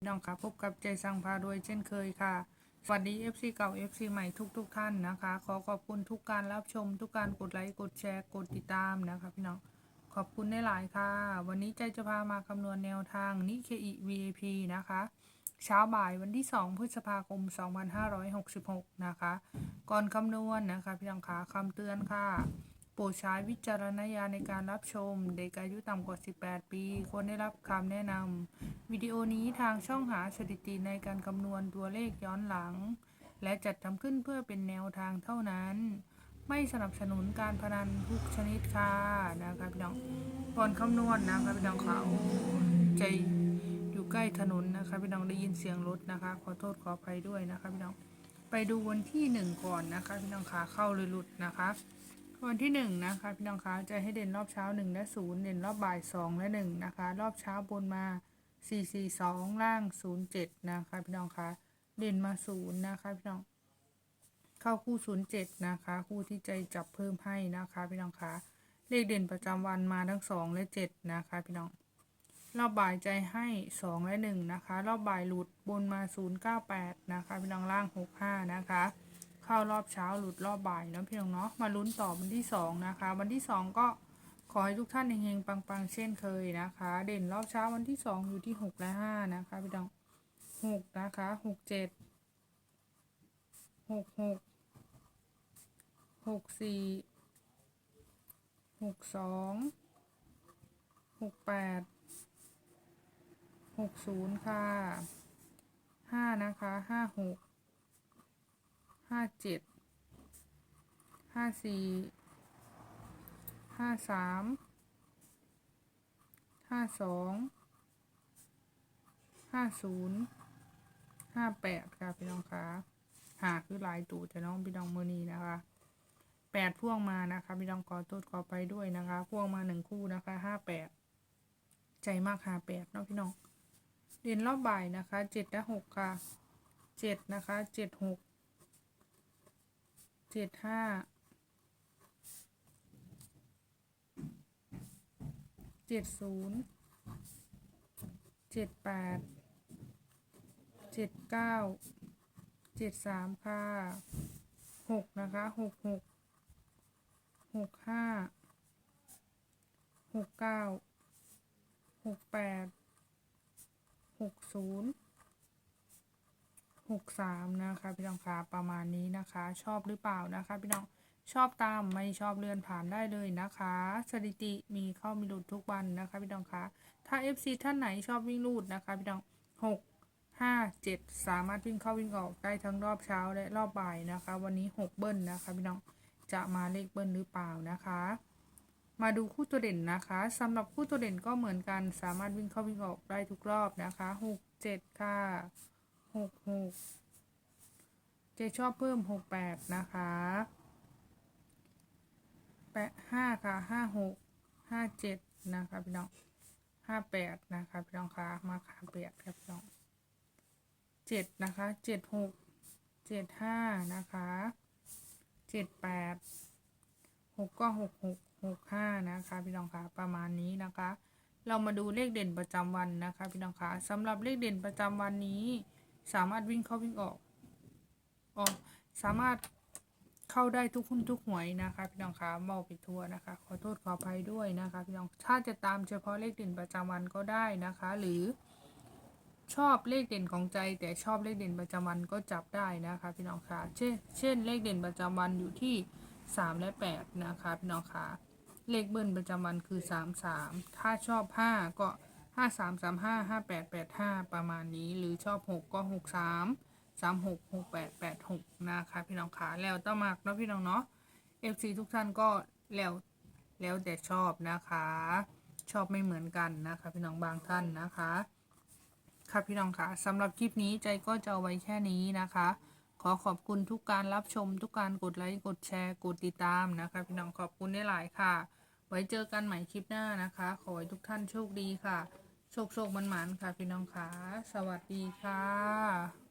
พี่น้องค่ะพบกับใจสังพารวยเช่นเคยค่ะ สวัสดี FC เก่า FC ใหม่ทุกๆทท่านนะคะ ขอขอบคุณทุกการรับชม ทุกการกดไลค์ กดแชร์ กดติดตามนะคะพี่น้อง ขอบคุณได้หลายค่ะ วันนี้ใจจะพามาคำนวณแนวทางนิเคอิ VIP นะคะ เช้าบ่ายวันที่ 2 พฤษภาคม 2566 นะคะ ก่อนคำนวณนะคะพี่น้องคะคำเตือนค่ะ โปรดใช้วิจารณญาณในการรับชม เด็กอายุต่ำกว่า 18 ปี ควรได้รับคำแนะนำวิดีโอนี้ทางช่องหาสถิติในการคำนวณตัวเลขย้อนหลัง และจัดทำขึ้นเพื่อเป็นแนวทางเท่านั้น ไม่สนับสนุนการพนันทุกชนิดค่ะนะคะพี่น้องก่อนคำนวณนะคะพี่น้องค่ะโอ้ใจอยู่ใกล้ถนนนะคะพี่น้องได้ยินเสียงรถนะคะขอโทษขออภัยด้วยนะคะพี่น้องไปดูวันที่หนึ่งก่อนนะคะพี่น้องขาเข้าเลยหลุดนะคะ วันที่หนึ่งนะคะ พี่น้องคะจะให้เด่นรอบเช้าหนึ่งและศูนย์เด่นรอบบ่ายสองและหนึ่งนะคะ รอบเช้าบนมาสี่สี่สองล่างศูนย์เจ็ดนะคะ พี่น้องคะเด่นมาศูนย์นะคะ พี่น้อง เข้าคู่ศูนย์เจ็ดนะคะ คู่ที่ใจจับเพิ่มให้นะคะ พี่น้องคะเลขเด่นประจำวันมาทั้งสองและเจ็ดนะคะ พี่น้อง รอบบ่ายใจให้สองและหนึ่งนะคะ รอบบ่ายหลุดบนมาศูนย์เก้าแปดนะคะ พี่น้องล่างหกห้านะคะ เข้ารอบเช้าหลุดรอบบ่ายเนาะพี่น้องเนาะมาลุ้นต่อวันที่สองนะคะ วันที่สองก็ขอให้ทุกท่านเฮงๆปังๆ เช่นเคยนะคะ เด่นรอบเช้าวันที่สองอยู่ที่หกและห้านะคะพี่น้องหกนะคะหกเจ็ดหกหกหกสี่หกสองหกแปดหกศูนย์ค่ะห้านะคะห้า ห้าเจ็ดห้าสี่ห้าสามห้าสองห้าศูนย์ห้าแปดค่ะพี่น้องคะหาคือลายตูแต่น้องพี่น้องมือนีนะคะแปดพ่วงมานะคะพี่น้องขอโทษขอไปด้วยนะคะพ่วงมาหนึ่งคู่นะคะห้าแปดใจมากห้าแปดเนาะพี่น้องเรียนรอบบ่ายนะคะเจ็ดและหกค่ะเจ็ดนะคะเจ็ดหก เจ็ดห้าเจ็ดศูนย์เจ็ดแปดเจ็ดเก้าเจ็ดสามค่ะหกนะคะหกหกหกห้าหกเก้าหกแปดหกศูนย์ หกสามนะคะพี่น้องคะประมาณนี้นะคะ ชอบหรือเปล่านะคะ พี่น้องชอบตามไม่ชอบเลื่อนผ่านได้เลยนะคะ สถิติมีเข้ามีหลุดทุกวันนะคะ พี่น้องคะถ้า FC ท่านไหนชอบวิ่งลูดนะคะ พี่น้องหกห้าเจ็ดสามารถวิ่งเข้าวิ่งออกได้ทั้งรอบเช้าและรอบบ่ายนะคะ วันนี้หกเบิ้ลนะคะ พี่น้องจะมาเลขเบิ้ลหรือเปล่านะคะ มาดูคู่ตัวเด่นนะคะสำหรับคู่ตัวเด่นก็เหมือนกันสามารถวิ่งเข้าวิ่งออกได้ทุกรอบนะคะหกเจ็ดค่ะ หกหกเจชอบเพิ่มหกแปดนะคะแปดห้าค่ะห้าหกห้าเจ็ดนะคะพี่น้องห้าแปดนะคะพี่น้องคะมาขาแปดครับพี่น้องเจ็ดนะคะเจ็ดหกเจ็ดห้านะคะเจ็ดแปดหกก็หกหกหกห้านะคะพี่น้องคะประมาณนี้นะคะ เรามาดูเลขเด่นประจำวันนะคะพี่น้องคะสำหรับเลขเด่นประจำวันนี้ สามารถวิ่งเข้าวิ่งออกออกสามารถเข้าได้ทุกหุ้นทุกหวยนะคะ พี่น้องคะเมาไปทั่วนะคะ ขอโทษขออภัยด้วยนะคะ พี่น้องถ้าจะตามเฉพาะเลขเด่นประจำวันก็ได้นะคะ หรือชอบเลขเด่นของใจ แต่ชอบเลขเด่นประจำวันก็จับได้นะคะ พี่น้องคะเช่นเช่น เลขเด่นประจำวันอยู่ที่สามและแปดนะคะ พี่น้องคะเลขเบิ้ลประจำวันคือสามสามถ้าชอบห้าก็ ห้าสามสามห้าห้าแปดแปดห้าประมาณนี้ หรือชอบหกก็หกสามสามหกหกแปดแปดหกนะคะพี่น้องขาแล้วต้องมากเนาะพี่น้องเนาะเอฟซีทุกท่านก็แล้วแล้วแต่ชอบนะคะ ชอบไม่เหมือนกันนะคะ พี่น้องบางท่านนะคะค่ะพี่น้องคะสำหรับคลิปนี้ใจก็จะเอาไว้แค่นี้นะคะ ขอขอบคุณทุกการรับชม ทุกการกดไลค์กดแชร์กดติดตามนะคะ พี่น้องขอบคุณได้หลายค่ะ ไว้เจอกันใหม่คลิปหน้านะคะ ขอให้ทุกท่านโชคดีค่ะ โชคโชคมันหมันค่ะพี่น้องค่ะ สวัสดีค่ะ